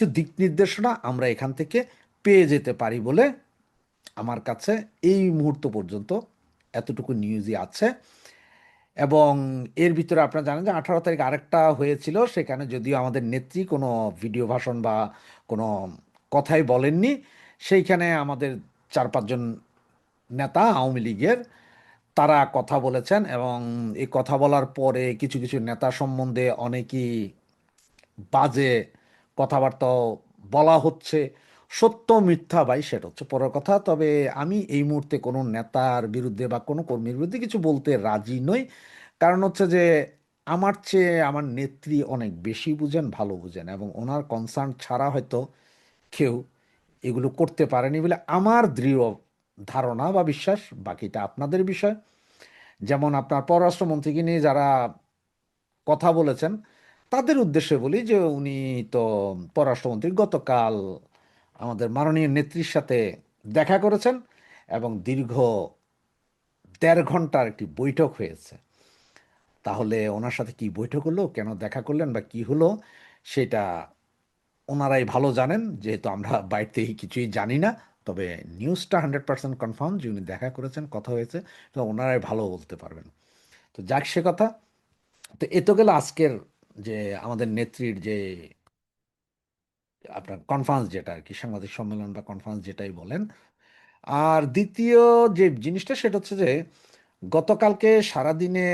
কিছু দিক নির্দেশনা আমরা এখান থেকে পেয়ে যেতে পারি বলে আমার কাছে এই মুহূর্ত পর্যন্ত এতটুকু নিউজই আছে। এবং এর ভিতরে আপনারা জানেন যে আঠারো তারিখ আরেকটা হয়েছিল, সেখানে যদিও আমাদের নেত্রী কোনো ভিডিও ভাষণ বা কোনো কথাই বলেননি, সেইখানে আমাদের চার পাঁচজন নেতা আওয়ামী লীগের, তারা কথা বলেছেন এবং এই কথা বলার পরে কিছু কিছু নেতা সম্বন্ধে অনেকেই বাজে কথাবার্তাও বলা হচ্ছে, সত্য মিথ্যা ভাই সেটা হচ্ছে পরের কথা। তবে আমি এই মুহূর্তে কোনো নেতার বিরুদ্ধে বা কোনো কর্মীর বিরুদ্ধে কিছু বলতে রাজি নই। কারণ হচ্ছে যে আমার চেয়ে আমার নেত্রী অনেক বেশি বুঝেন, ভালো বুঝেন এবং ওনার কনসার্ন ছাড়া হয়তো কেউ এগুলো করতে পারেনি বলে আমার দৃঢ় ধারণা বা বিশ্বাস। বাকিটা আপনাদের বিষয়। যেমন আপনার পররাষ্ট্রমন্ত্রীকে নিয়ে যারা কথা বলেছেন তাদের উদ্দেশ্যে বলি যে উনি তো পররাষ্ট্রমন্ত্রী, গতকাল আমাদের মাননীয় নেত্রীর সাথে দেখা করেছেন এবং দীর্ঘ দেড় ঘণ্টার একটি বৈঠক হয়েছে। তাহলে ওনার সাথে কি বৈঠক হলো, কেন দেখা করলেন বা কি হলো, সেটা ওনারাই ভালো জানেন, যেহেতু আমরা বাইরে থেকে কিছুই জানি না। তবে নিউজটা হান্ড্রেড পার্সেন্ট কনফার্ম যে উনি দেখা করেছেন, কথা হয়েছে, তো ওনারাই ভালো বলতে পারবেন। তো যাক সে কথা। তো এ তো গেল আজকের যে আমাদের নেত্রীর যে আপনার কনফারেন্স যেটা আর কি সাংবাদিক সম্মেলন বা কনফারেন্স যেটাই বলেন। আর দ্বিতীয় যে জিনিসটা, সেটা হচ্ছে যে গতকালকে সারাদিনে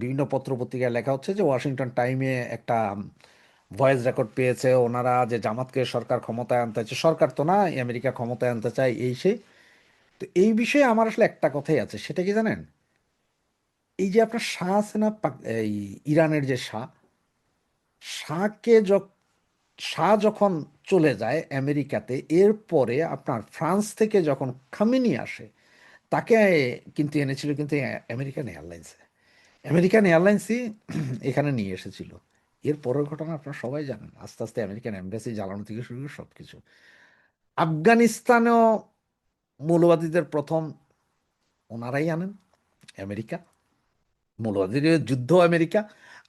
বিভিন্ন পত্রপত্রিকায় লেখা হচ্ছে যে ওয়াশিংটন টাইমে একটা ভয়েস রেকর্ড পেয়েছে। ওনারা যে জামাতকে সরকার ক্ষমতায় আনতে চায়, সরকার তো না আমেরিকা ক্ষমতায় আনতে চায়, এই সেই। তো এই বিষয়ে আমার আসলে একটা কথাই আছে, সেটা কি জানেন? এই যে আপনার শাহ আছে না এই ইরানের যে শাহ শাহকে শাহ যখন চলে যায় আমেরিকাতে, এরপরে আপনার ফ্রান্স থেকে যখন খামিনি আসে, তাকে কিন্তু এনেছিল কিন্তু আমেরিকান এয়ারলাইন্সে আমেরিকান এয়ারলাইন্সই এখানে নিয়ে এসেছিল। এর পরের ঘটনা আপনারা সবাই জানেন, আস্তে আস্তে আমেরিকান এম্বাসি জ্বালানো থেকে শুরু করে সব কিছু আফগানিস্তানেও মৌলবাদীদের প্রথম ওনারাই আনেন, আমেরিকা। মৌলবাদীদের যুদ্ধ আমেরিকা।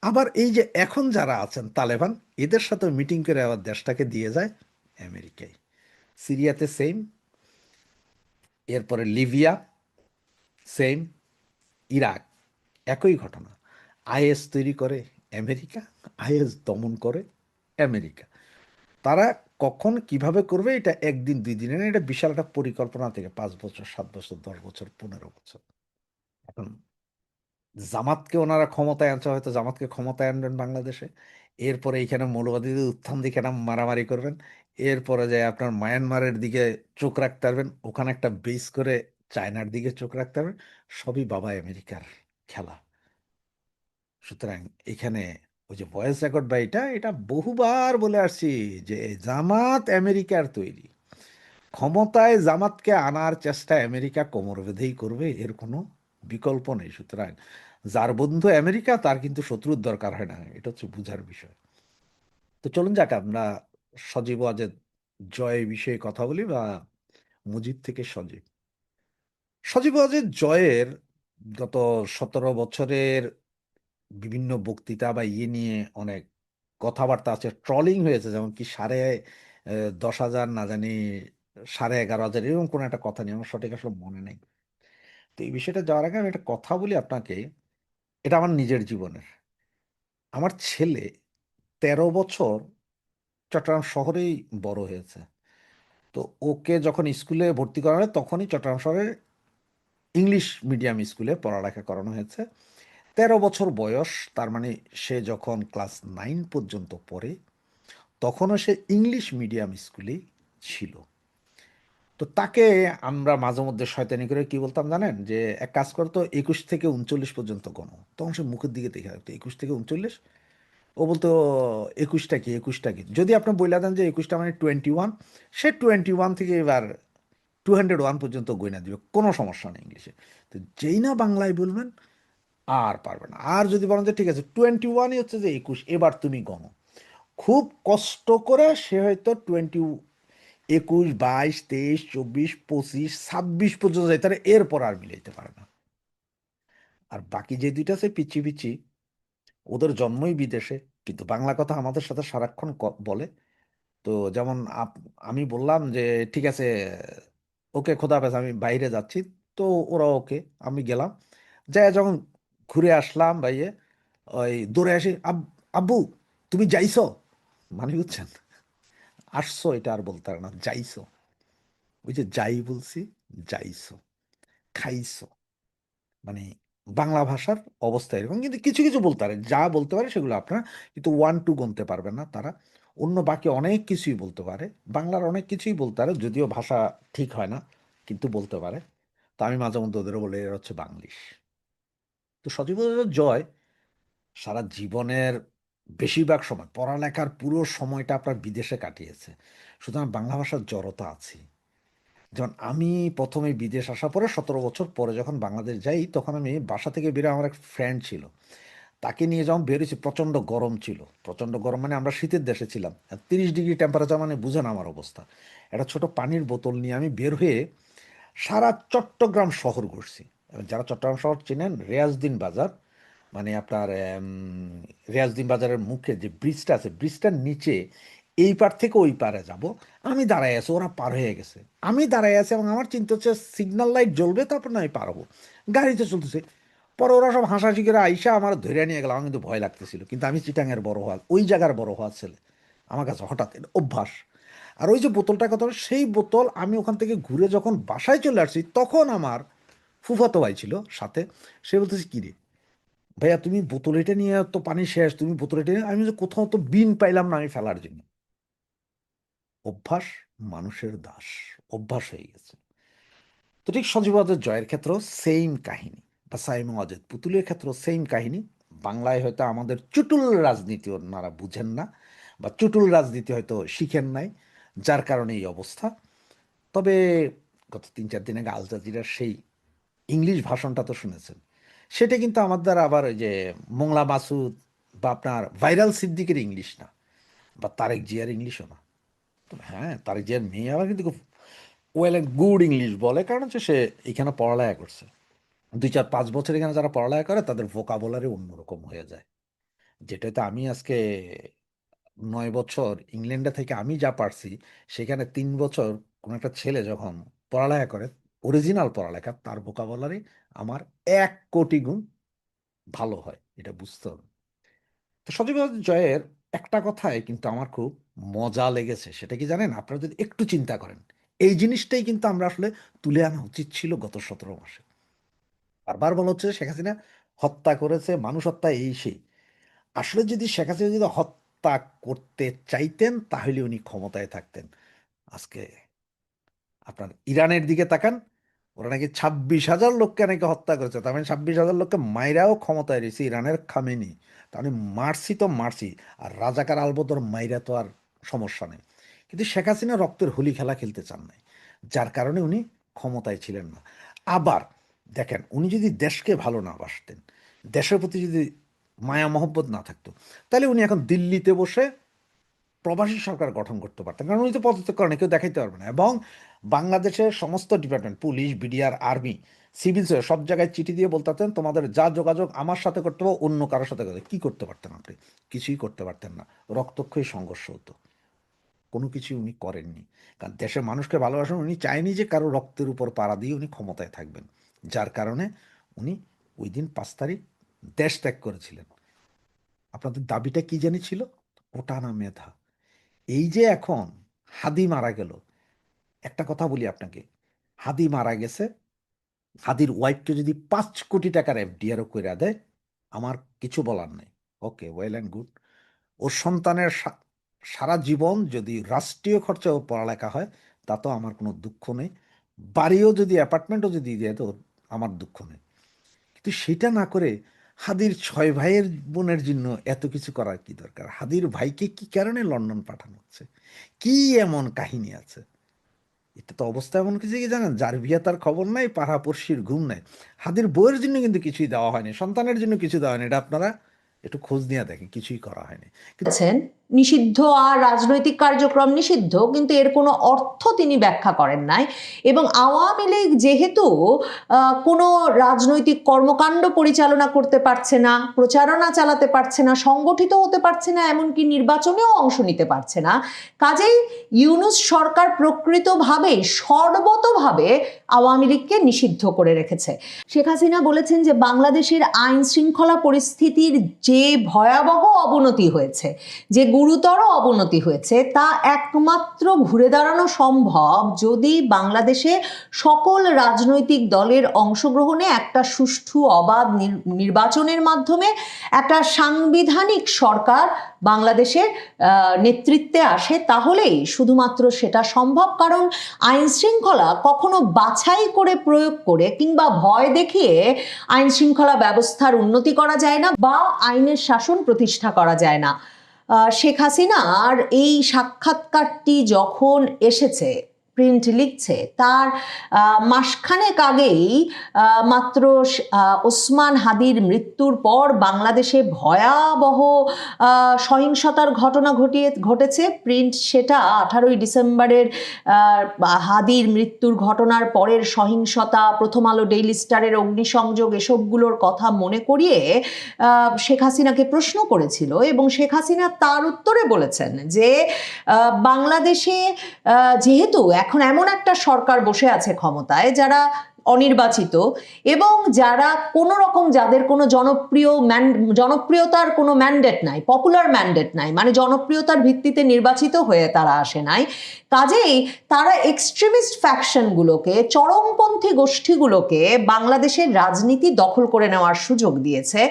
আবার এই যে এখন যারা আছেন তালেবান, এদের সাথে মিটিং করে আবার দেশটাকে দিয়ে যায় আমেরিকায়। সিরিয়াতে সেম এরপরে লিবিয়া সেম ইরাক একই ঘটনা। আইএস তৈরি করে আমেরিকা, আইএস দমন করে আমেরিকা। তারা কখন কীভাবে করবে এটা একদিন, দুই দিনে না, এটা বিশাল একটা পরিকল্পনা থেকে পাঁচ বছর, সাত বছর, দশ বছর, পনেরো বছর। এখন জামাতকে ওনারা ক্ষমতায় আনছে, হয়তো জামাতকে ক্ষমতায় আনবেন বাংলাদেশে। এরপরে এইখানে মৌলবাদীদের উত্থান দিকে মারামারি করবেন। এরপরে যায় আপনার মায়ানমারের দিকে চোখ রাখতে পারবেন। ওখানে একটা বেস করে চায়নার দিকে চোখ রাখতে পারবেন। সবই বাবা আমেরিকার খেলা। সুতরাং এখানে ওই যে ভয়েস রেকর্ড বা এটা এটা বহুবার বলে আসছি যে জামাত আমেরিকার তৈরি। ক্ষমতায় জামাতকে আনার চেষ্টা আমেরিকা কোমর বেঁধেই করবে, এর কোনো বিকল্প নেই। সুতরাং যার বন্ধু আমেরিকা, তার কিন্তু শত্রুর দরকার হয় না। এটা হচ্ছে বুঝার বিষয়। তো চলুন যাক, আমরা সজীব ওয়াজেদ জয় বিষয়ে কথা বলি বা মুজিব থেকে সজীব। সজীব ওয়াজেদ জয়ের গত সতেরো বছরের বিভিন্ন বক্তৃতা বা ইয়ে নিয়ে অনেক কথাবার্তা আছে, ট্রলিং হয়েছে, যেমন কি সাড়ে দশ হাজার, না জানি, সাড়ে এগারো হাজার, এরকম কোনো একটা কথা নিয়ে। আমার সঠিক আসলে মনে নেই। তো এই বিষয়টা যাওয়ার আগে আমি একটা কথা বলি আপনাকে। এটা আমার নিজের জীবনের। আমার ছেলে তেরো বছর চট্টগ্রাম শহরেই বড় হয়েছে। তো ওকে যখন স্কুলে ভর্তি করা হয়, তখনই চট্টগ্রাম শহরের ইংলিশ মিডিয়াম স্কুলে পড়ালেখা করানো হয়েছে। তেরো বছর বয়স, তার মানে সে যখন ক্লাস নাইন পর্যন্ত পড়ে, তখনও সে ইংলিশ মিডিয়াম স্কুলেই ছিল। তো তাকে আমরা মাঝে মধ্যে শয়তানি করে কি বলতাম জানেন? যে এক কাজ করতো একুশ থেকে উনচল্লিশ পর্যন্ত গণো। তখন সে মুখের দিকে দেখে রাখতো একুশ থেকে উনচল্লিশ? ও বলতো, একুশটা কি একুশটা কি? যদি আপনি বইলা দেন যে একুশটা মানে টোয়েন্টি ওয়ান সে টোয়েন্টি ওয়ান থেকে এবার টু হান্ড্রেড ওয়ান পর্যন্ত গয়না দিবে। কোনো সমস্যা নেই ইংলিশে। তো যেই না বাংলায় বলবেন, আর পারবে না। আর যদি বলেন যে, ঠিক আছে টোয়েন্টি ওয়ানই হচ্ছে যে একুশ, এবার তুমি গণো। খুব কষ্ট করে সে হয়তো টোয়েন্টি একুশ, বাইশ, তেইশ, চব্বিশ, পঁচিশ, ছাব্বিশ পর্যন্ত যাইতে পারে এরপর আর মিলাইতে পারে না। আর বাকি যে দুইটা আছে পিচি পিচি ওদের জন্মই বিদেশে। কিন্তু বাংলা কথা আমাদের সাথে সারাক্ষণ বলে। তো যেমন আমি বললাম যে, ঠিক আছে, ওকে খোদা হাফেজ, আমি বাইরে যাচ্ছি। তো ওরা ওকে, আমি গেলাম। যাই যখন ঘুরে আসলাম ভাইয়ে, ওই দৌড়ে আসি, "আব- আব্বু, তুমি যাইছো? মানে বুঝছেন? আসছো, এটা আর বলতে পারে না, যাইছো। ওই যে যাই বলছি, যাইছো, খাইছো। মানে বাংলা ভাষার অবস্থা এরকম, কিন্তু কিছু কিছু বলতে পারে, যা বলতে পারে সেগুলো আপনারা কিন্তু ওয়ান টু গুনতে পারবেন না তারা। অন্য বাকি অনেক কিছুই বলতে পারে, বাংলার অনেক কিছুই বলতে পারে, যদিও ভাষা ঠিক হয় না, কিন্তু বলতে পারে। তো আমি মাঝে মধ্যে ওদেরও বলে, এরা হচ্ছে বাংলিশ। তো সজীব জয় সারা জীবনের বেশিরভাগ সময় পড়ালেখার পুরো সময়টা আপনার বিদেশে কাটিয়েছে। সুতরাং বাংলা ভাষার জড়তা আছে যেমন আমি প্রথমে বিদেশ আসার পরে সতেরো বছর পরে যখন বাংলাদেশ যাই, তখন আমি বাসা থেকে বেরো আমার এক ফ্রেন্ড ছিল। তাকে নিয়ে যখন বেরিয়েছি প্রচণ্ড গরম ছিল। প্রচণ্ড গরম মানে আমরা শীতের দেশে ছিলাম। তিরিশ ডিগ্রি টেম্পারেচার মানে বুঝেন আমার অবস্থা। একটা ছোট পানির বোতল নিয়ে আমি বের হয়ে সারা চট্টগ্রাম শহর ঘুরছি। যারা চট্টগ্রাম শহর চেনেন, রেয়াজদিন বাজার মানে আপনার রেয়াজদিন বাজারের মুখে যে ব্রিজটা আছে ব্রিজটার নিচে এই পার থেকে ওই পারে যাব। আমি দাঁড়ায় আছি, ওরা পার হয়ে গেছে। আমি দাঁড়ায় আছি এবং আমার চিন্তা হচ্ছে সিগন্যাল লাইট জ্বলবে, তারপর না আমি পারব গাড়িতে চলতেছে। পরে ওরা সব হাসাহাসি করে আইসা আমার ধরে নিয়ে গেল, আমার কিন্তু ভয় লাগতেছিল। কিন্তু আমি চিটাঙের বড় হওয়া ওই জায়গার বড় হওয়ার ছেলে। আমার কাছে হঠাৎ অভ্যাস। আর ওই যে বোতলটার কথা সেই বোতল আমি ওখান থেকে ঘুরে যখন বাসায় চলে আসছি, তখন আমার ফুফাতো ভাই ছিল সাথে। সে বলতেছে, কী রে? ভাইয়া তুমি বোতল এটা নিয়ে তো পানি শেষ তুমি বোতল এটা নিয়ে-" আমি বলছি, কোথাও তো বিন পাইলাম না আমি ফেলার জন্য। অভ্যাস মানুষের দাস অভ্যাস হয়ে গেছে। তো ঠিক সজীবদের জয়ের ক্ষেত্রেও সেম কাহিনী বা সাইম অজেদ পুতুলের ক্ষেত্রেও সেম কাহিনী। বাংলায় হয়তো আমাদের চুটুল রাজনীতি ওনারা বুঝেন না বা চুটুল রাজনীতি হয়তো শিখেন নাই যার কারণে এই অবস্থা। তবে গত তিন চার দিন আগে আল জাজিরার সেই ইংলিশ ভাষণটা তো শুনেছেন। সেটা কিন্তু আমার দ্বারা আবার ওই যে মোংলা মাসুদ বা আপনার ভাইরাল সিদ্দিকের ইংলিশ না, বা তারেক জিয়ার ইংলিশও না। হ্যাঁ তারেক জিয়ার মেয়ে আবার কিন্তু খুব ওয়েল অ্যান্ড গুড ইংলিশ বলে, কারণ হচ্ছে সে এখানে পড়ালেখা করছে। দুই চার পাঁচ বছর এখানে যারা পড়ালেখা করে, তাদের ভোকাবলারি অন্যরকম হয়ে যায়। যেটাতে আমি আজকে নয় বছর ইংল্যান্ডে থেকে আমি যা পারছি, সেখানে তিন বছর কোনো একটা ছেলে যখন পড়ালেখা করে অরিজিনাল পড়ালেখা, তার ভোকাবলারি আমার এক কোটি গুণ ভালো হয়, এটা বুঝতে হবে। তো সজীব জয়ের একটা কথায় কিন্তু আমার খুব মজা লেগেছে, সেটা কি জানেন? আপনারা যদি একটু চিন্তা করেন, এই জিনিসটাই কিন্তু আমরা আসলে তুলে আনা উচিত ছিল গত সতেরো মাসে। বারবার বলা হচ্ছে শেখ হাসিনা হত্যা করেছে, মানুষ হত্যা এই সেই। আসলে যদি শেখ হাসিনা যদি হত্যা করতে চাইতেন, তাহলে উনি ক্ষমতায় থাকতেন। আজকে আপনার ইরানের দিকে তাকান ওরা নাকি ছাব্বিশ হাজার লোককে নাকি হত্যা করেছে। তার মানে ছাব্বিশ হাজার লোককে মাইরাও ক্ষমতায় রয়েছে ইরানের খামেনি। তার মানে মারছি তো মারছি আর রাজাকার আলবদর মাইরা তো আর সমস্যা নেই। কিন্তু শেখ হাসিনা রক্তের হোলি খেলা খেলতে চান নাই, যার কারণে উনি ক্ষমতায় ছিলেন না। আবার দেখেন, উনি যদি দেশকে ভালো না বাসতেন, দেশের প্রতি যদি মায়া মহব্বত না থাকতো, তাহলে উনি এখন দিল্লিতে বসে প্রবাসী সরকার গঠন করতে পারতেন। কারণ উনি তো পদত্যাগ করেন, কেউ দেখাইতে পারবে না। এবং বাংলাদেশের সমস্ত department, police, BDR, army, civil সব জায়গায় চিঠি দিয়ে বলতে বলতেন তোমাদের যা যোগাযোগ আমার সাথে করতে হবে, অন্য কারোর সাথে করতে। কি করতে পারতেন আপনি? কিছুই করতে পারতেন না। রক্তক্ষয়ী সংঘর্ষ হতো। কোনো কিছুই উনি করেননি। কারণ দেশের মানুষকে ভালোবাসেন, উনি চায়নি যে কারও রক্তের উপর পাড়া দিয়ে উনি ক্ষমতায় থাকবেন। যার কারণে উনি ওই দিন পাঁচ তারিখ দেশ ত্যাগ করেছিলেন। আপনাদের দাবিটা কি জানি ছিল? ওটা না মেধা। এই যে এখন হাদি মারা গেল, একটা কথা বলি আপনাকে। হাদি মারা গেছে, হাদির ওয়াইফকে যদি পাঁচ কোটি টাকার এফডিআরও করে দেয়, আমার কিছু বলার নেই। ওকে ওয়েল অ্যান্ড গুড ওর সন্তানের সারা জীবন যদি রাষ্ট্রীয় খরচে ওর পড়ালেখা হয়, তা তো আমার কোনো দুঃখ নেই। বাড়িও যদি অ্যাপার্টমেন্টও যদি দিয়ে, তো আমার দুঃখ নেই। কিন্তু সেটা না করে হাদির ছয় ভাইয়ের বোনের জন্য এত কিছু করার কি দরকার? হাদির ভাইকে কি কারণে লন্ডন পাঠানো হচ্ছে? কি এমন কাহিনী আছে? এটা তো অবস্থা এমন কিছু কি জানেন? যার বিয়ে তার খবর নাই পাড়াপড়শির ঘুম নাই। হাদির বইয়ের জন্য কিন্তু কিছুই দেওয়া হয়নি, সন্তানের জন্য কিছু দেওয়া হয়নি। এটা আপনারা একটু খোঁজ নিয়ে দেখেন, কিছুই করা হয়নি। নিষিদ্ধ আর রাজনৈতিক কার্যক্রম নিষিদ্ধ, কিন্তু এর কোনো অর্থ তিনি ব্যাখ্যা করেন নাই। এবং আওয়ামী লীগ যেহেতু কোনো রাজনৈতিক কর্মকাণ্ড পরিচালনা করতে পারছে না, প্রচারণা চালাতে পারছে না, সংগঠিত হতে পারছে না, এমনকি নির্বাচনেও অংশ নিতে পারছে না, কাজেই ইউনুস সরকার প্রকৃতভাবে, সর্বতভাবে আওয়ামী লীগকে নিষিদ্ধ করে রেখেছে। শেখ হাসিনা বলেছেন যে বাংলাদেশের আইন শৃঙ্খলা পরিস্থিতির যে ভয়াবহ অবনতি হয়েছে, যে গুরুতর অবনতি হয়েছে, তা একমাত্র ঘুরে দাঁড়ানো সম্ভব যদি বাংলাদেশে সকল রাজনৈতিক দলের অংশগ্রহণে একটা সুষ্ঠু অবাধ নির- নির্বাচনের মাধ্যমে একটা সাংবিধানিক সরকার বাংলাদেশের নেতৃত্বে আসে, তাহলেই শুধুমাত্র সেটা সম্ভব। কারণ আইন শৃঙ্খলা কখনো বাছাই করে প্রয়োগ করে কিংবা ভয় দেখিয়ে আইন শৃঙ্খলা ব্যবস্থার উন্নতি করা যায় না বা আইনের শাসন প্রতিষ্ঠা করা যায় না। শেখ হাসিনা আর এই সাক্ষাৎকারটি যখন এসেছে প্রিন্ট লিখছে, তার মাসখানেক আগেই মাত্র ওসমান হাদির মৃত্যুর পর বাংলাদেশে ভয়াবহ সহিংসতার ঘটনা ঘটিয়ে, ঘটেছে। প্রিন্ট সেটা আঠারোই ডিসেম্বরের হাদির মৃত্যুর ঘটনার পরের সহিংসতা, প্রথম আলো ডেইলি স্টারের অগ্নিসংযোগ এসবগুলোর কথা মনে করিয়ে শেখ হাসিনাকে প্রশ্ন করেছিল এবং শেখ হাসিনা তার উত্তরে বলেছেন যে বাংলাদেশে যেহেতু এখন এমন একটা সরকার বসে আছে ক্ষমতায় যারা অনির্বাচিত এবং যারা কোনো রকম যাদের কোনো জনপ্রিয় ম্যান, জনপ্রিয়তার কোনো ম্যান্ডেট নাই পপুলার ম্যান্ডেট নাই মানে জনপ্রিয়তার ভিত্তিতে নির্বাচিত হয়ে তারা আসে নাই কাজেই তারা এক্সট্রিমিস্ট ফ্যাকশনগুলোকে চরমপন্থী গোষ্ঠীগুলোকে বাংলাদেশের রাজনীতি দখল করে নেওয়ার সুযোগ দিয়েছে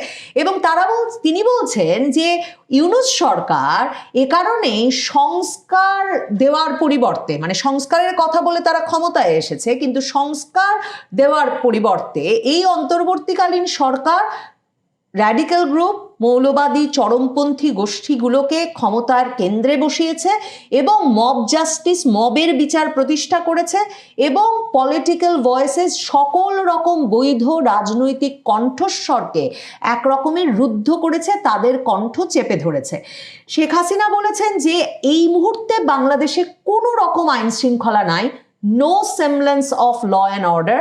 এবং তারা বল, তিনি বলছেন যে ইউনুস সরকার এ কারণে সংস্কার দেওয়ার পরিবর্তে মানে সংস্কারের কথা বলে তারা ক্ষমতায় এসেছে, কিন্তু সংস্কার দেওয়ার পরিবর্তে এই অন্তর্বর্তীকালীন সরকার র্যাডিক্যাল গ্রুপ মৌলবাদী চরমপন্থী গোষ্ঠীগুলোকে ক্ষমতার কেন্দ্রে বসিয়েছে এবং মব জাস্টিস মবের বিচার প্রতিষ্ঠা করেছে এবং পলিটিক্যাল ভয়েসেস সকল রকম বৈধ রাজনৈতিক কণ্ঠস্বরকে এক রকমের রুদ্ধ করেছে, তাদের কণ্ঠ চেপে ধরেছে। শেখ হাসিনা বলেছেন যে এই মুহূর্তে বাংলাদেশে কোনো রকম আইন শৃঙ্খলা নাই no semblance of law and order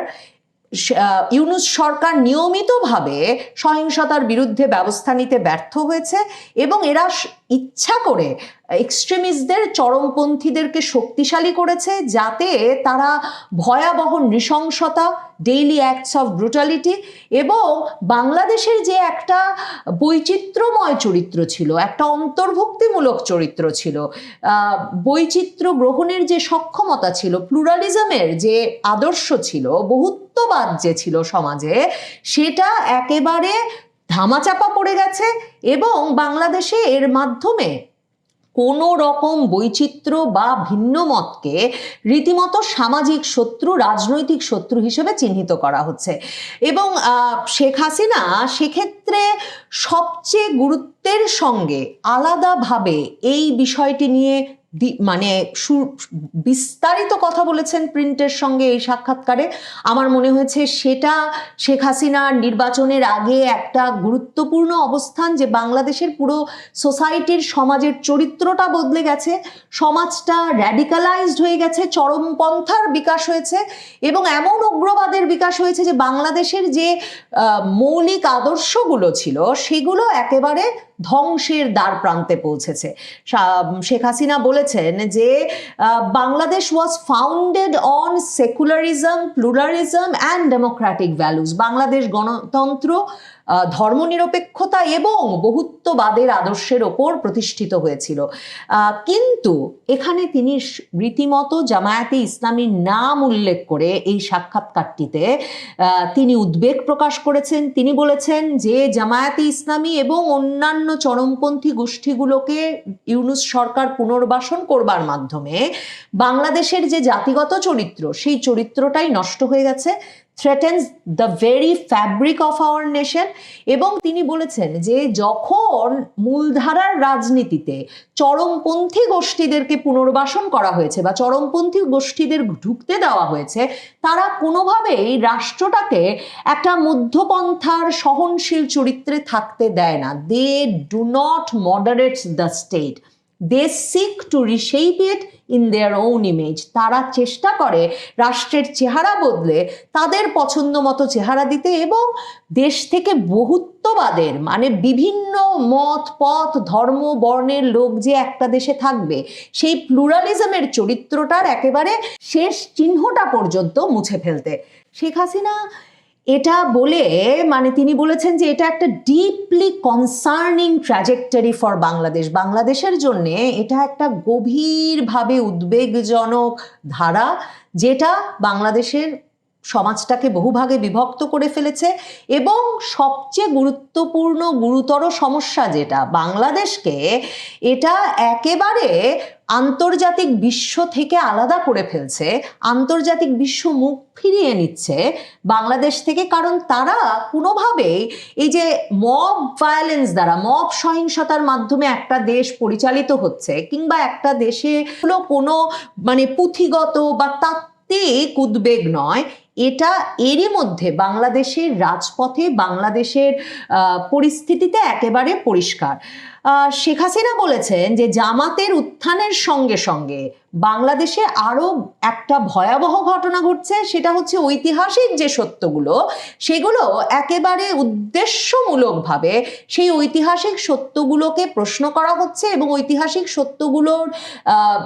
Yunus সরকার নিয়মিতভাবে সহিংসতার বিরুদ্ধে ব্যবস্থা নিতে ব্যর্থ হয়েছে এবং এরা ইচ্ছা করে এক্সট্রিমিস্টদের চরমপন্থীদেরকে শক্তিশালী করেছে যাতে তারা ভয়াবহ নৃশংসতা ডেইলি অ্যাক্টস অফ ব্রুটালিটি এবং বাংলাদেশের যে একটা বৈচিত্র্যময় চরিত্র ছিল, একটা অন্তর্ভুক্তিমূলক চরিত্র ছিল বৈচিত্র্য গ্রহণের যে সক্ষমতা ছিল প্লুরালিজমের যে আদর্শ ছিল, বহুত্ববাদ যে ছিল সমাজে, সেটা একেবারে ধামাচাপা পড়ে গেছে এবং বাংলাদেশে এর মাধ্যমে কোনো রকম বৈচিত্র্য বা ভিন্ন মতকে রীতিমতো সামাজিক শত্রু, রাজনৈতিক শত্রু হিসেবে চিহ্নিত করা হচ্ছে। এবং শেখ হাসিনা সেক্ষেত্রে সবচেয়ে গুরুত্বের সঙ্গে আলাদাভাবে এই বিষয়টি নিয়ে মানে বিস্তারিত কথা বলেছেন প্রিন্টের সঙ্গে এই সাক্ষাৎকারে। আমার মনে হয়েছে সেটা শেখ হাসিনার নির্বাচনের আগে একটা গুরুত্বপূর্ণ অবস্থান যে বাংলাদেশের পুরো সোসাইটির সমাজের চরিত্রটা বদলে গেছে, সমাজটা র্যাডিকালাইজড হয়ে গেছে, চরমপন্থার বিকাশ হয়েছে এবং এমন উগ্রবাদের বিকাশ হয়েছে যে বাংলাদেশের যে মৌলিক আদর্শগুলো ছিল সেগুলো একেবারে ধ্বংসের দ্বার প্রান্তে পৌঁছেছে। শেখ হাসিনা বলেছেন যে Bangladesh was founded on secularism pluralism and democratic values Bangladesh গণতন্ত্র ধর্মনিরপেক্ষতা এবং বহুত্ববাদের আদর্শের ওপর প্রতিষ্ঠিত হয়েছিল। কিন্তু এখানে তিনি রীতিমতো জামায়াতে ইসলামীর নাম উল্লেখ করে এই সাক্ষাৎকারটিতে তিনি উদ্বেগ প্রকাশ করেছেন। তিনি বলেছেন যে জামায়াতে ইসলামী এবং অন্যান্য চরমপন্থী গোষ্ঠীগুলোকে ইউনুস সরকার পুনর্বাসন করবার মাধ্যমে বাংলাদেশের যে জাতিগত চরিত্র, সেই চরিত্রটাই নষ্ট হয়ে গেছে। Threatens the very fabric of our nation এবং তিনি বলেছেন যে যখন মূলধারার রাজনীতিতে চরমপন্থী গোষ্ঠীদেরকে পুনর্বাসন করা হয়েছে বা চরমপন্থী গোষ্ঠীদের ঢুকতে দেওয়া হয়েছে, তারা কোনোভাবেই রাষ্ট্রটাকে একটা মধ্যপন্থার সহনশীল চরিত্রে থাকতে দেয় না। They do not moderate the state they seek to reshape it in their own image তারা চেষ্টা করে রাষ্ট্রের চেহারা বদলে তাদের পছন্দ মতো চেহারা দিতে এবং দেশ থেকে বহুত্ববাদের মানে বিভিন্ন মত, পথ, ধর্ম, বর্ণের লোক যে একটা দেশে থাকবে, সেই প্লুরালিজমের চরিত্রটার একেবারে শেষ চিহ্নটা পর্যন্ত মুছে ফেলতে। শেখ হাসিনা এটা বলে মানে তিনি বলেছেন যে এটা একটা deeply concerning trajectory for Bangladesh বাংলাদেশের জন্য এটা একটা গভীরভাবে উদ্বেগজনক ধারা, যেটা বাংলাদেশের সমাজটাকে বহুভাগে বিভক্ত করে ফেলেছে এবং সবচেয়ে গুরুত্বপূর্ণ, গুরুতর সমস্যা যেটা বাংলাদেশকে, এটা একেবারে আন্তর্জাতিক বিশ্ব থেকে আলাদা করে ফেলছে, আন্তর্জাতিক বিশ্ব মুখ ফিরিয়ে নিচ্ছে বাংলাদেশ থেকে। কারণ তারা কোনোভাবেই এই যে মব ভায়োলেন্স দ্বারা, মব সহিংসতার মাধ্যমে একটা দেশ পরিচালিত হচ্ছে কিংবা একটা দেশে কোনো মানে পুঁথিগত বা তাত্ত্বিক উদ্বেগ নয় এটা এরই মধ্যে বাংলাদেশের রাজপথে বাংলাদেশের পরিস্থিতিতে একেবারে পরিষ্কার। শেখ হাসিনা বলেছেন যে জামাতের উত্থানের সঙ্গে সঙ্গে বাংলাদেশে আরও একটা ভয়াবহ ঘটনা ঘটছে, সেটা হচ্ছে ঐতিহাসিক যে সত্যগুলো, সেগুলো একেবারে উদ্দেশ্যমূলকভাবে সেই ঐতিহাসিক সত্যগুলোকে প্রশ্ন করা হচ্ছে এবং ঐতিহাসিক সত্যগুলোর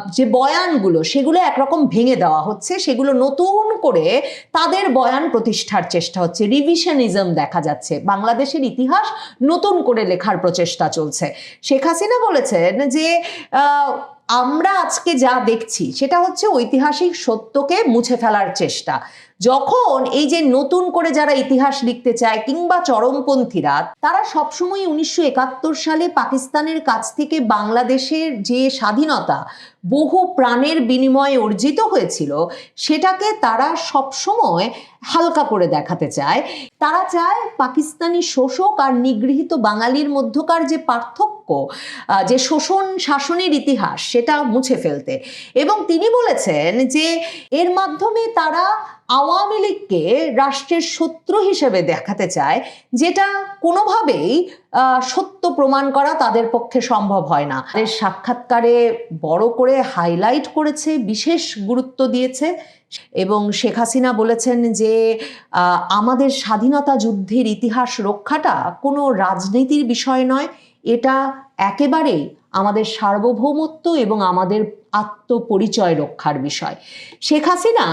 যে বয়ানগুলো, সেগুলো একরকম ভেঙে দেওয়া হচ্ছে। সেগুলো নতুন করে তাদের বয়ান প্রতিষ্ঠার চেষ্টা হচ্ছে। রিভিশনিজম দেখা যাচ্ছে। বাংলাদেশের ইতিহাস নতুন করে লেখার প্রচেষ্টা চলছে। শেখ হাসিনা বলেছেন যে আমরা আজকে যা দেখছি সেটা হচ্ছে ঐতিহাসিক সত্যকে মুছে ফেলার চেষ্টা। যখন এই যে নতুন করে যারা ইতিহাস লিখতে চায় কিংবা চরমপন্থীরা, তারা সবসময় উনিশশো একাত্তর সালে পাকিস্তানের কাছ থেকে বাংলাদেশের যে স্বাধীনতা, বহু প্রাণের বিনিময়ে অর্জিত হয়েছিল, সেটাকে তারা সবসময় হালকা করে দেখাতে চায়। তারা চায় পাকিস্তানি শোষক আর নিগৃহীত বাঙালির মধ্যকার যে পার্থক্য যে শোষণ শাসনের ইতিহাস, সেটা মুছে ফেলতে। এবং তিনি বলেছেন যে, এর মাধ্যমে তারা আওয়ামী লীগকে রাষ্ট্রের শত্রু হিসেবে দেখাতে চায়, যেটা কোনোভাবেই সত্য প্রমাণ করা তাদের পক্ষে সম্ভব হয় না। এর সাক্ষাৎকারে বড় করে হাইলাইট করেছে, বিশেষ গুরুত্ব দিয়েছে এবং শেখ হাসিনা বলেছেন যে আমাদের স্বাধীনতা যুদ্ধের ইতিহাস রক্ষাটা কোনো রাজনীতির বিষয় নয়, এটা একেবারেই আমাদের সার্বভৌমত্ব এবং আমাদের আত্মপরিচয় রক্ষার বিষয়। শেখ হাসিনা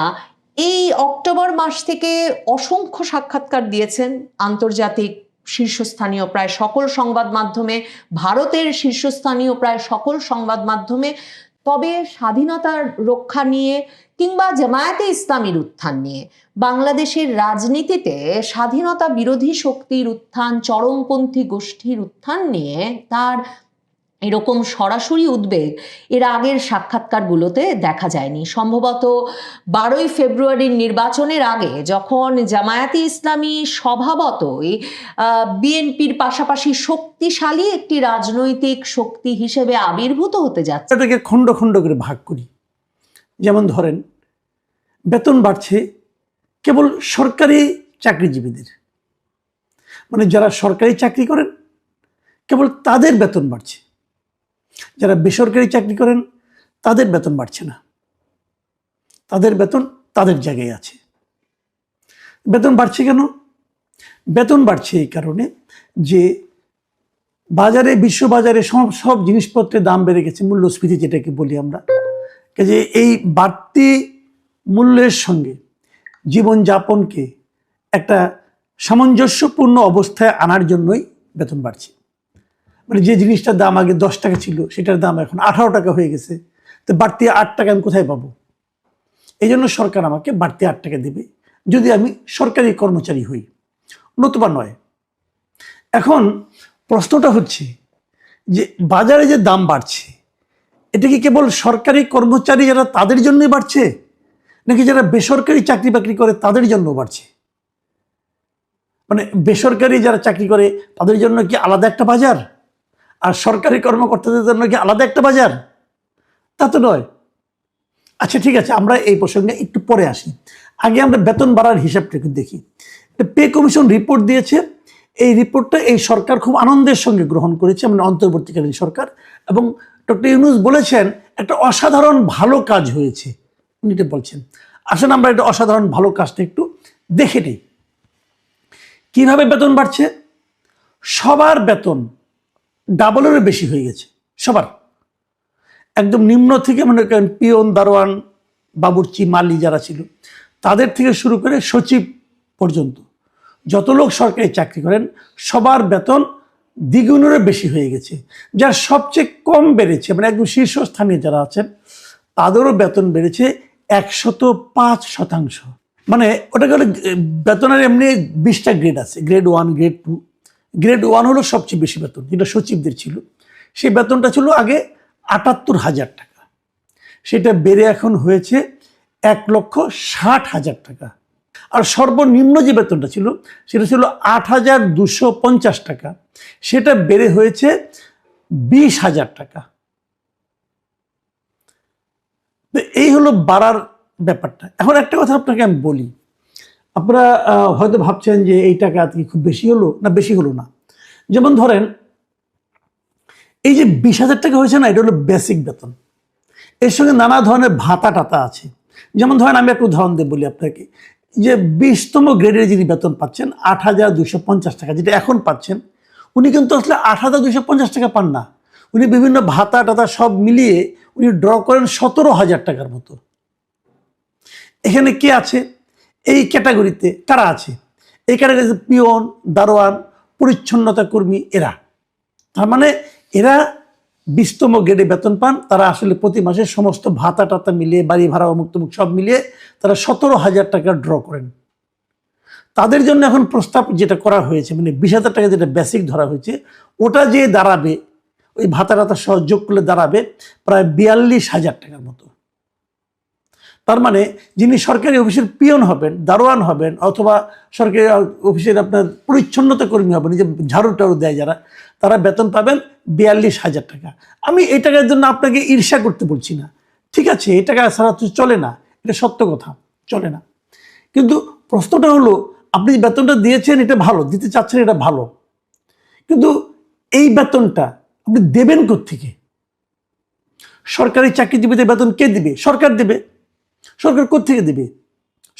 এই অক্টোবর মাস থেকে অসংখ্য সাক্ষাৎকার দিয়েছেন আন্তর্জাতিক শীর্ষস্থানীয় প্রায় সকল সংবাদ মাধ্যমে, ভারতের শীর্ষস্থানীয় প্রায় সকল সংবাদ মাধ্যমে। তবে স্বাধীনতার রক্ষা নিয়ে কিংবা জামায়াতে ইসলামীর উত্থান নিয়ে, বাংলাদেশের রাজনীতিতে স্বাধীনতা বিরোধী শক্তির উত্থান, চরমপন্থী গোষ্ঠীর উত্থান নিয়ে তার এরকম সরাসরি উদ্বেগ এর আগের সাক্ষাৎকারগুলোতে দেখা যায়নি। সম্ভবত বারোই ফেব্রুয়ারির নির্বাচনের আগে যখন জামায়াতে ইসলামী স্বভাবতই বিএনপির পাশাপাশি শক্তিশালী একটি রাজনৈতিক শক্তি হিসেবে আবির্ভূত হতে যাচ্ছে। এটাকে খণ্ড খণ্ড করে ভাগ করি। যেমন ধরেন, বেতন বাড়ছে কেবল সরকারি চাকরিজীবীদের। মানে যারা সরকারি চাকরি করেন, কেবল তাদের বেতন বাড়ছে। যারা বেসরকারি চাকরি করেন, তাদের বেতন বাড়ছে না। তাদের বেতন তাদের জায়গায় আছে। বেতন বাড়ছে কেন? বেতন বাড়ছে এই কারণে যে বাজারে, বিশ্ববাজারে সব সব জিনিসপত্রের দাম বেড়ে গেছে, মূল্যস্ফীতি যেটাকে বলি আমরা। কাজে এই বাড়তি মূল্যের সঙ্গে জীবনযাপনকে একটা সামঞ্জস্যপূর্ণ অবস্থায় আনার জন্যই বেতন বাড়ছে। মানে যে জিনিসটার দাম আগে দশ টাকা ছিল, সেটার দাম এখন আঠারো টাকা হয়ে গেছে। তো বাড়তি আট টাকা আমি কোথায় পাবো? এই জন্য সরকার আমাকে বাড়তি আট টাকা দেবে, যদি আমি সরকারি কর্মচারী হই। নতুবা নয়, এখন প্রশ্নটা হচ্ছে যে বাজারে যে দাম বাড়ছে, এটা কি কেবল সরকারি কর্মচারী যারা তাদের জন্যই বাড়ছে, নাকি যারা বেসরকারি চাকরি বাকরি করে তাদের জন্য বাড়ছে? মানে বেসরকারি যারা চাকরি করে, তাদের জন্য কি আলাদা একটা বাজার? আর সরকারি কর্মকর্তাদের জন্য কি আলাদা একটা বাজার? তা তো নয়। আচ্ছা ঠিক আছে, আমরা এই প্রসঙ্গে একটু পরে আসি। আগে আমরা বেতন বাড়ার হিসাবটা একটু দেখি। পে কমিশন রিপোর্ট দিয়েছে। এই রিপোর্টটা এই সরকার খুব আনন্দের সঙ্গে গ্রহণ করেছে মানে অন্তর্বর্তীকালীন সরকার। এবং ডক্টর ইউনুস বলেছেন, একটা অসাধারণ ভালো কাজ হয়েছে। উনি এটা বলছেন। আসলে আমরা একটা অসাধারণ ভালো কাজটা একটু দেখে নিই। কীভাবে বেতন বাড়ছে? সবার বেতন ডাবলেরও বেশি হয়ে গেছে, সবার। একদম নিম্ন থেকে মনে করেন পিয়ন, দারোয়ান, বাবুর্চি, মালি যারা ছিল, তাদের থেকে শুরু করে সচিব পর্যন্ত যত লোক সরকারি চাকরি করেন, সবার বেতন দ্বিগুণেরও বেশি হয়ে গেছে। যা সবচেয়ে কম বেড়েছে মানে একদম শীর্ষস্থানীয় যারা আছেন, তাদেরও বেতন বেড়েছে একশত পাঁচ শতাংশ। মানে ওটা গেলে বেতনের এমনি বিশটা গ্রেড আছে grade one grade two grade one হলো সবচেয়ে বেশি বেতন, যেটা সচিবদের ছিল। সেই বেতনটা ছিল আগে আটাত্তর হাজার টাকা। সেটা বেড়ে এখন হয়েছে এক লক্ষ ষাট হাজার টাকা। আর সর্বনিম্ন যে বেতনটা ছিল, সেটা ছিল আট হাজার দুশো পঞ্চাশ টাকা। সেটা বেড়ে হয়েছে বিশ হাজার টাকা। তো এই হলো বাড়ার ব্যাপারটা। এখন একটা কথা আপনাকে আমি বলি আপনারা হয়তো ভাবছেন যে এই টাকা কি খুব বেশি হলো? না, বেশি হলো না। যেমন ধরেন, এই যে বিশ হাজার টাকা হয়েছে না, এটা হলো বেসিক বেতন। এর সঙ্গে নানা ধরনের ভাতা টাতা আছে। যেমন ধরেন, আমি একটা উদাহরণ দিয়ে বলি আপনাকে। যে বিশতম গ্রেডের যিনি বেতন পাচ্ছেন, আট হাজার দুশো পঞ্চাশ টাকা, যেটা এখন পাচ্ছেন, উনি কিন্তু আসলে আট হাজার দুশো পঞ্চাশ টাকা পান না। উনি বিভিন্ন ভাতা টাতা সব মিলিয়ে উনি ড্র করেন সতেরো হাজার টাকার মতো। এখানে কে আছে? এই ক্যাটাগরিতে কারা আছে? এই ক্যাটাগরিতে পিয়ন দারোয়ান, পরিচ্ছন্নতা কর্মী এরা। তার মানে এরা বিশতম গ্রেডে বেতন পান, তারা আসলে প্রতি মাসে সমস্ত ভাতা টাতা মিলিয়ে, বাড়ি ভাড়া, অমুক তমুক সব মিলিয়ে তারা সতেরো হাজার টাকা ড্র করেন। তাদের জন্য এখন প্রস্তাব যেটা করা হয়েছে মানে বিশ হাজার টাকা যেটা বেসিক ধরা হয়েছে, ওটা যে দাঁড়াবে, ওই ভাতা টাতা সহ যোগ করলে দাঁড়াবে প্রায় বিয়াল্লিশ হাজার টাকার মতো। তার মানে যিনি সরকারি অফিসের পিয়ন হবেন, দারোয়ান হবেন, অথবা সরকারি অফিসের আপনার পরিচ্ছন্নতা কর্মী হবেন যে ঝাড়ু টাড়ু দেয় যারা, তারা বেতন পাবেন বিয়াল্লিশ হাজার টাকা। আমি এই টাকার জন্য আপনাকে ঈর্ষা করতে বলছি না। ঠিক আছে, এই টাকা ছাড়া তো চলে না, এটা সত্য কথা, চলে না। কিন্তু প্রশ্নটা হলো, আপনি বেতনটা দিয়েছেন, এটা ভালো, দিতে চাচ্ছেন, এটা ভালো। কিন্তু এই বেতনটা আপনি দেবেন থেকে সরকারি চাকরিজীবীদের বেতন কে দিবে? সরকার দেবে। সরকার থেকে দেবে?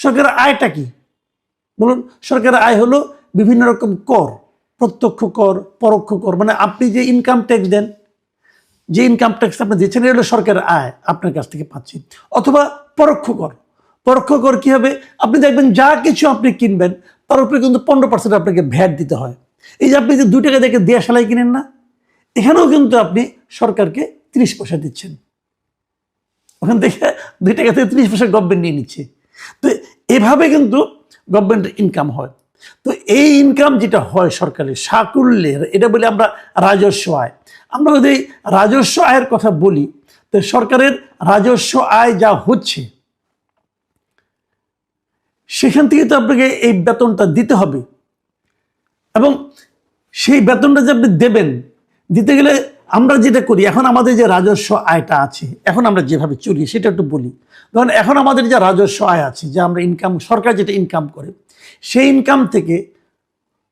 সরকারের আয়টা কি? বলুন, সরকারের আয় হলো বিভিন্ন রকম কর, প্রত্যক্ষ কর, পরোক্ষ কর মানে আপনি যে ইনকাম ট্যাক্স দেন, যে ইনকাম ট্যাক্স আপনি দিচ্ছেন, এটা হলো সরকারের আয় আপনার কাছ থেকে পাচ্ছি। অথবা পরোক্ষ কর। পরোক্ষ কর কি হবে? আপনি দেখবেন যা কিছু আপনি কিনবেন, তার উপরে কিন্তু পনেরো পার্সেন্ট আপনাকে ভ্যাট দিতে হয়। এই যে আপনি যে দুই টাকা দেখে দেয়া সেলাই কিনেন না, এখানেও কিন্তু আপনি সরকারকে তিরিশ পয়সা দিচ্ছেন। ওখান থেকে দুই টাকা থেকে তিরিশ পয়সা গভর্নমেন্ট নিয়ে নিচ্ছে। তো এভাবে কিন্তু গভর্নমেন্ট ইনকাম হয়। তো এই ইনকাম যেটা হয় সরকারের, সাকুল্যের, এটা বলে আমরা রাজস্ব আয়। আমরা যদি রাজস্ব আয়ের কথা বলি, তো সরকারের রাজস্ব আয় যা হচ্ছে, সেখান থেকে তো আপনাকে এই বেতনটা দিতে হবে। এবং সেই বেতনটা যে আপনি দেবেন, দিতে গেলে আমরা যেটা করি, এখন আমাদের যে রাজস্ব আয়টা আছে, এখন আমরা যেভাবে চলি সেটা একটু বলি। ধরুন, এখন আমাদের যে রাজস্ব আয় আছে, যে আমরা ইনকাম সরকার যেটা ইনকাম করে, সেই ইনকাম থেকে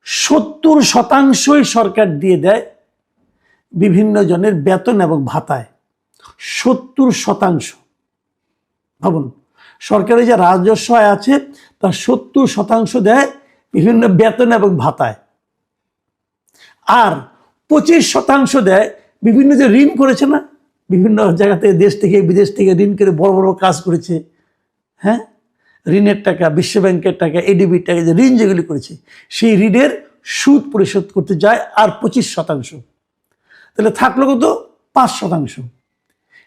সত্তর শতাংশই সরকার দিয়ে দেয় বিভিন্ন জনের বেতন এবং ভাতায়। সত্তর শতাংশ। ভাবুন, সরকারের যে রাজস্ব আয় আছে, তার সত্তর শতাংশ দেয় বিভিন্ন বেতন এবং ভাতায়। আর পঁচিশ শতাংশ দেয় বিভিন্ন যে ঋণ করেছে না, বিভিন্ন জায়গাতে দেশ থেকে, বিদেশ থেকে ঋণ করে বড় বড় কাজ করেছে হ্যাঁ? ঋণের টাকা, বিশ্ব ব্যাংকের টাকা এডিবির টাকা যে ঋণ যেগুলি করেছে, সেই ঋণের সুদ পরিশোধ করতে যায় আর পঁচিশ শতাংশ। তাহলে থাকল কত? পাঁচ শতাংশ।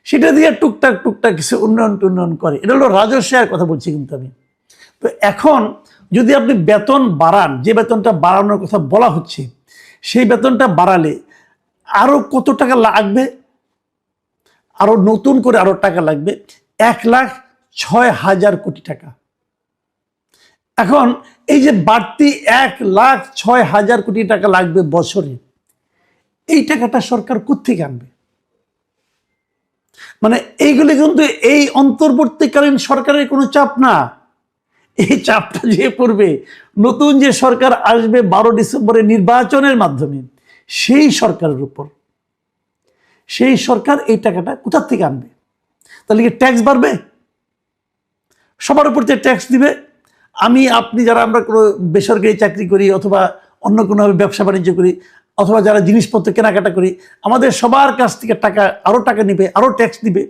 সেটা দিয়ে টুকটাক টুকটাক কিছু উন্নয়ন টুন্নয়ন করে। এটা হলো রাজস্ব আয়ের কথা বলছি কিন্তু আমি। তো এখন যদি আপনি বেতন বাড়ান, যে বেতনটা বাড়ানোর কথা বলা হচ্ছে, সেই বেতনটা বাড়ালে আরও কত টাকা লাগবে? আরও নতুন করে আরও টাকা লাগবে। এক লাখ ছয় হাজার কোটি টাকা। এখন এই যে বাড়তি এক লাখ ছয় হাজার কোটি টাকা লাগবে বছরে, এই টাকাটা সরকার কোথেকে আনবে? মানে এইগুলি কিন্তু এই অন্তর্বর্তীকালীন সরকারের কোনো চাপ না। এই চাপটা যে পড়বে, নতুন যে সরকার আসবে বারো ডিসেম্বরে নির্বাচনের মাধ্যমে সেই সরকারের উপর। সেই সরকার এই টাকাটা কোথার থেকে আনবে? তাহলে কি ট্যাক্স বাড়বে? সবার উপর যে ট্যাক্স দিবে, আমি, আপনি যারা আমরা কোনো বেসরকারি চাকরি করি অথবা অন্য কোনোভাবে ব্যবসা বাণিজ্য করি অথবা যারা জিনিসপত্র কেনাকাটা করি, আমাদের সবার কাছ থেকে টাকা আরও টাকা নিবে আরও ট্যাক্স দিবে,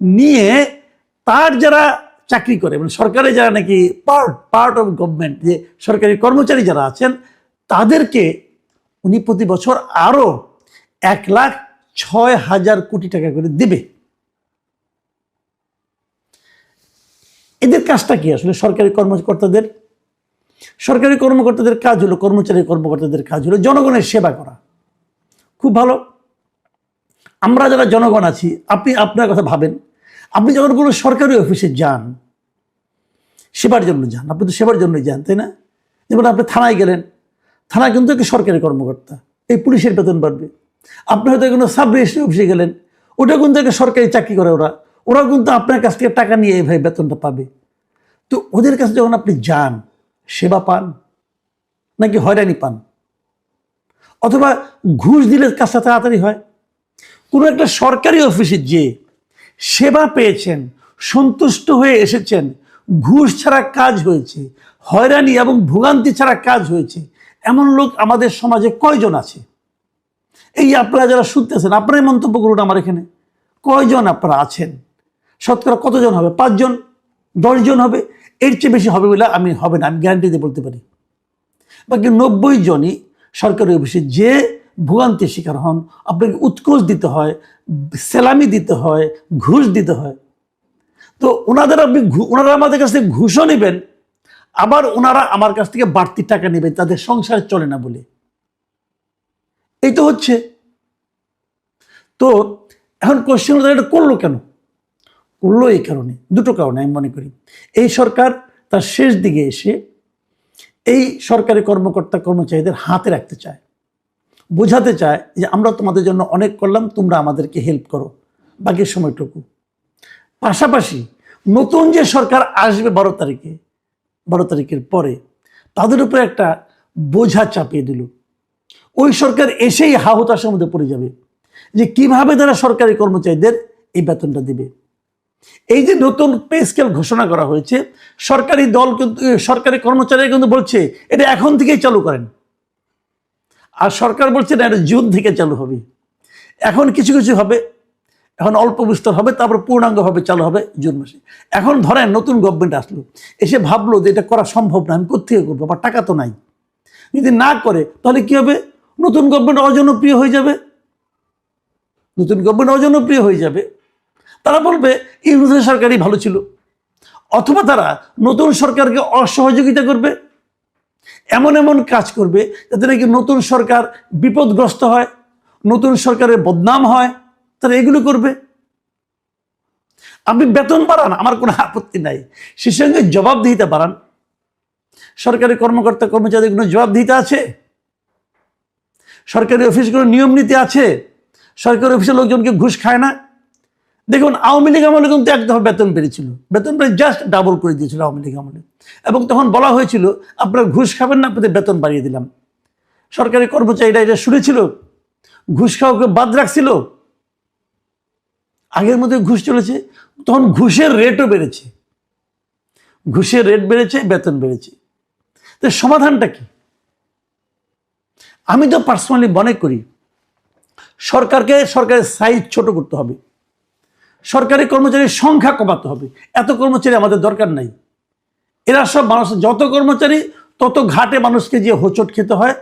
নিয়ে তার যারা চাকরি করে মানে সরকারে যারা নাকি পার্ট পার্ট অফ গভর্নমেন্ট যে সরকারি কর্মচারী যারা আছেন, তাদেরকে উনি প্রতি বছর আরও এক লাখ ছয় হাজার কোটি টাকা করে দেবে। এদের কাজটা কি আসলে? সরকারি কর্মকর্তাদের? সরকারি কর্মকর্তাদের কাজ হলো কর্মচারী কর্মকর্তাদের কাজ হলো জনগণের সেবা করা। খুব ভালো। আমরা যারা জনগণ আছি, আপনি আপনার কথা ভাবেন। আপনি যখন কোনো সরকারি অফিসে যান, সেবার জন্য যান। আপনি তো সেবার জন্যই যান, তাই না? যেমন আপনি থানায় গেলেন থানা কিন্তু একটি সরকারি কর্মকর্তা। এই পুলিশের বেতন বাড়বে। আপনি হয়তো কোনো সাব রেজিস্ট্রি অফিসে গেলেন ওটা কিন্তু একটা সরকারি চাকরি করে ওরা। ওরা কিন্তু আপনার কাছ থেকে টাকা নিয়ে এইভাবে বেতনটা পাবে। তো ওদের কাছে যখন আপনি যান, সেবা পান, নাকি হয়রানি পান? অথবা ঘুষ দিলে কাজটা তাড়াতাড়ি হয়? কোনো একটা সরকারি অফিসে যে সেবা পেয়েছেন, সন্তুষ্ট হয়ে এসেছেন, ঘুষ ছাড়া কাজ হয়েছে, হয়রানি এবং ভোগান্তি ছাড়া কাজ হয়েছে এমন লোক আমাদের সমাজে কয়জন আছে? এই আপনারা যারা শুনতেছেন, আপনারাই মন্তব্য করুন আমার এখানে। কয়জন আপনারা আছেন? শতকরা কতজন হবে? পাঁচজন? দশজন হবে? এর চেয়ে বেশি হবে বলে আমি, হবে না, আমি গ্যারান্টি দিয়ে বলতে পারি। বাকি নব্বই জনই সরকারি অফিসে যে ভোগান্তির শিকার হন, আপনাকে উৎকোচ দিতে হয়, সেলামি দিতে হয়, ঘুষ দিতে হয়। তো ওনাদের আপনি ওনারা আমাদের কাছ ঘুষও নেবেন আবার ওনারা আমার কাছ থেকে বাড়তি টাকা নেবে, তাদের সংসার চলে না বলে। এই তো হচ্ছে। তো এখন কোশ্চেন এটা করল কেন? করল এই কারণে, দুটো কারণে আমি মনে করি। এই সরকার তার শেষ দিকে এসে এই সরকারি কর্মকর্তা কর্মচারীদের হাতে রাখতে চায়। বোঝাতে চায় যে আমরা তোমাদের জন্য অনেক করলাম, তোমরা আমাদেরকে হেল্প করো, বাকি সময়টুকু। পাশাপাশি নতুন যে সরকার আসবে বারো তারিখে বারো তারিখের পরে তাদের উপরে একটা বোঝা চাপিয়ে দিল। ওই সরকার এসেই হাহুতাশের মধ্যে পড়ে যাবে যে কীভাবে তারা সরকারি কর্মচারীদের এই বেতনটা দিবে। এই যে নতুন পে স্কেল ঘোষণা করা হয়েছে, সরকারি দল কিন্তু সরকারি কর্মচারী কিন্তু বলছে, এটা এখন থেকেই চালু করেন। আর সরকার বলছে না এটা জুন থেকে চালু হবে। এখন কিছু কিছু হবে। এখন অল্প বিস্তর হবে, তারপর পূর্ণাঙ্গভাবে চালু হবে জুন মাসে এখন ধরেন নতুন গভর্নমেন্ট আসলো, এসে ভাবলো যে এটা করা সম্ভব না, আমি কোথেকে করব? আমার টাকা তো নাই। যদি না করে, তাহলে কি হবে? নতুন গভর্নমেন্ট অজনপ্রিয় হয়ে যাবে। নতুন গভর্নমেন্ট অজনপ্রিয় হয়ে যাবে। তারা বলবে ইউনিসেফ সরকারই ভালো ছিল। অথবা তারা নতুন সরকারকে অসহযোগিতা করবে। এমন এমন কাজ করবে, যাতে নাকি নতুন সরকার বিপদগ্রস্ত হয়, নতুন সরকারের বদনাম হয়। তারা এগুলো করবে? আপনি বেতন বাড়ান, আমার কোনো আপত্তি নাই। সে সঙ্গে জবাবদিহিতা বাড়ান। সরকারি কর্মকর্তা কর্মচারীদের কোনো জবাবদিহিতা আছে? সরকারি অফিসগুলো নিয়ম নীতি আছে? সরকারি অফিসের লোকজনকে ঘুষ খায় না? দেখুন, আওয়ামী লীগ আমলে কিন্তু এক দফা বেতন বেড়েছিল। বেতন বেড়ে জাস্ট ডাবল করে দিয়েছিল আওয়ামী লীগ আমলে। এবং তখন বলা হয়েছিল, আপনারা ঘুষ খাবেন না, আপনাদের বেতন বাড়িয়ে দিলাম। সরকারি কর্মচারীরা এটা শুনেছিল, ঘুষ খাওয়াকে বাদ রাখছিল। আগের মধ্যে ঘুষ চলেছে, তখন ঘুষের রেটও বেড়েছে। ঘুষের রেট বেড়েছে, বেতন বেড়েছে। তো সমাধানটা কি? আমি তো পার্সোনালি মনে করি, সরকারকে সরকারের সাইজ ছোট করতে হবে। সরকারি কর্মচারীর সংখ্যা কমাতে হবে। এত কর্মচারী আমাদের দরকার নাই। এরা সব মানুষ, যত কর্মচারী, তত ঘাটে মানুষকে যে হোঁচট খেতে হয়।